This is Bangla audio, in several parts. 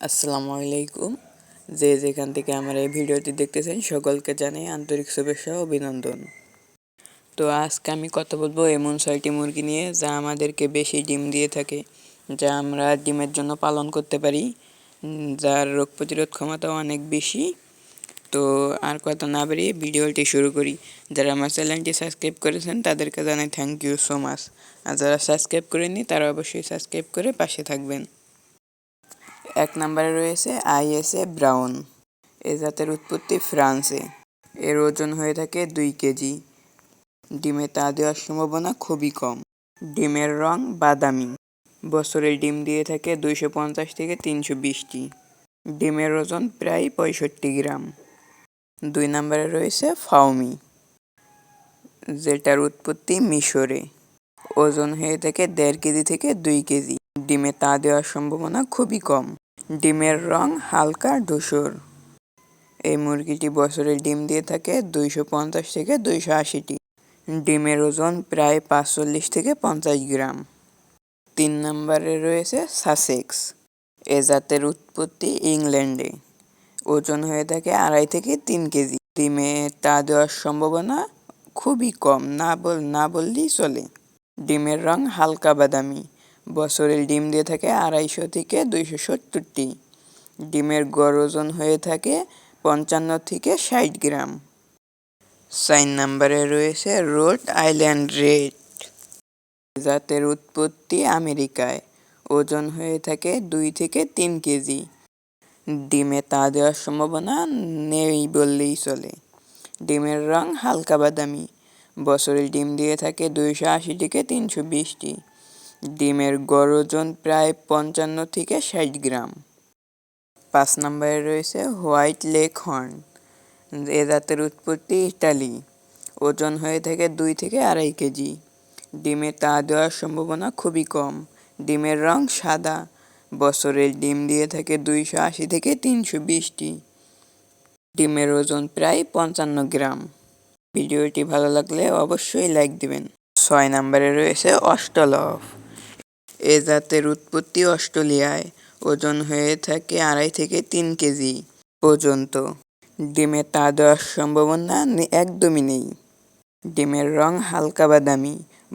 আসসালামু আলাইকুম। যে যেখান থেকে আমার এই ভিডিওটি দেখতেছেন, সকলকে জানাই আন্তরিক শুভেচ্ছা ও অভিনন্দন। তো আজকে আমি কথা বলব এমন ছয়টি মুরগি নিয়ে যা আমাদেরকে বেশি ডিম দিয়ে থাকে, যা আমরা ডিমের জন্য পালন করতে পারি। যার রোগ প্রতিরোধ ক্ষমতাও অনেক বেশি। তো আর কথা না বাড়িয়ে ভিডিওটি শুরু করি। যারা আমার চ্যানেলটি সাবস্ক্রাইব করেছেন, তাদেরকে জানাই থ্যাংক ইউ সো মাচ আর যারা সাবস্ক্রাইব করেননি, তারা অবশ্যই সাবস্ক্রাইব করে পাশে থাকবেন। এক নম্বরে রয়েছে আইএসএ ব্রাউন। এ জাতের উৎপত্তি ফ্রান্সে। এর ওজন হয়ে থাকে দুই কেজি। ডিমে তা দেওয়ার সম্ভাবনা খুবই কম। ডিমের রং বাদামি। বছরে ডিম দিয়ে থাকে দুইশো পঞ্চাশ থেকে তিনশো বিশটি। ডিমের ওজন প্রায় পঁয়ষট্টি গ্রাম। দুই নম্বরে রয়েছে ফাউমি যেটার উৎপত্তি মিশরে। ওজন হয়ে থাকে দেড় কেজি থেকে দুই কেজি। ডিমে তা দেওয়ার সম্ভাবনা খুবই কম। ডিমের রং হালকা ধূসর। এই মুরগিটি বছরে ডিম দিয়ে থাকে দুইশো পঞ্চাশ থেকে দুইশো আশিটি। ডিমের ওজন প্রায় পাঁচচল্লিশ থেকে পঞ্চাশ গ্রাম। তিন নম্বরে রয়েছে সাসেক্স। এ জাতের উৎপত্তি ইংল্যান্ডে। ওজন হয়ে থাকে আড়াই থেকে তিন কেজি। ডিমে তা দেওয়ার সম্ভাবনা খুবই কম, না বল, না বললেই চলে। ডিমের রং হালকা বাদামি। বছরে ডিম দিয়ে থাকে আড়াইশো থেকে দুইশো সত্তরটি। ডিমের গড় ওজন হয়ে থাকে পঞ্চান্ন থেকে ষাট গ্রাম। চার নম্বরে রয়েছে রোড আইল্যান্ড রেড। জাতের উৎপত্তি আমেরিকায়। ওজন হয়ে থাকে দুই থেকে তিন কেজি। ডিমে তা দেওয়ার সম্ভাবনা নেই বললেই চলে। ডিমের রং হালকা বাদামি। বছরে ডিম দিয়ে থাকে দুইশো আশি থেকে তিনশো বিশটি। ডিমের গড় ওজন প্রায় পঞ্চান্ন থেকে ষাট গ্রাম। পাঁচ নম্বরে রয়েছে হোয়াইট লেক হর্ন এ জাতের উৎপত্তি ইটালি। ওজন হয়ে থাকে দুই থেকে আড়াই কেজি। ডিমে তা দেওয়ার সম্ভাবনা খুবই কম। ডিমের রং সাদা। বছরের ডিম দিয়ে থাকে দুইশো আশি থেকে তিনশো বিশটি। ডিমের ওজন প্রায় পঞ্চান্ন গ্রাম। ভিডিওটি ভালো লাগলে অবশ্যই লাইক দিবেন। ছয় নম্বরে রয়েছে অষ্টলভ। এ জাতের উৎপত্তি অস্ট্রেলিয়ায়। ওজন হয়ে থাকে আড়াই থেকে তিন কেজি পর্যন্ত। ডিমে তা দেওয়ার সম্ভাবনা একদমই নেই। ডিমের রং হালকা বাদামি।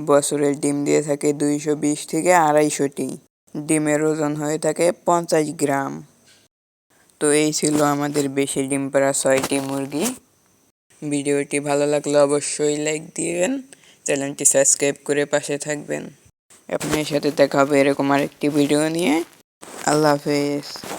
বছরের ডিম দিয়ে থাকে দুইশো বিশ থেকে আড়াইশোটি। ডিমের ওজন হয়ে থাকে পঞ্চাশ গ্রাম। তো এই ছিল আমাদের বেশি ডিম পাড়া ছয়টি মুরগি। ভিডিওটি ভালো লাগলে অবশ্যই লাইক দিবেন। চ্যানেলটি সাবস্ক্রাইব করে পাশে থাকবেন। আপনার সাথে দেখা হবে এরকম আরেকটি ভিডিও নিয়ে। আল্লাহ হাফেজ।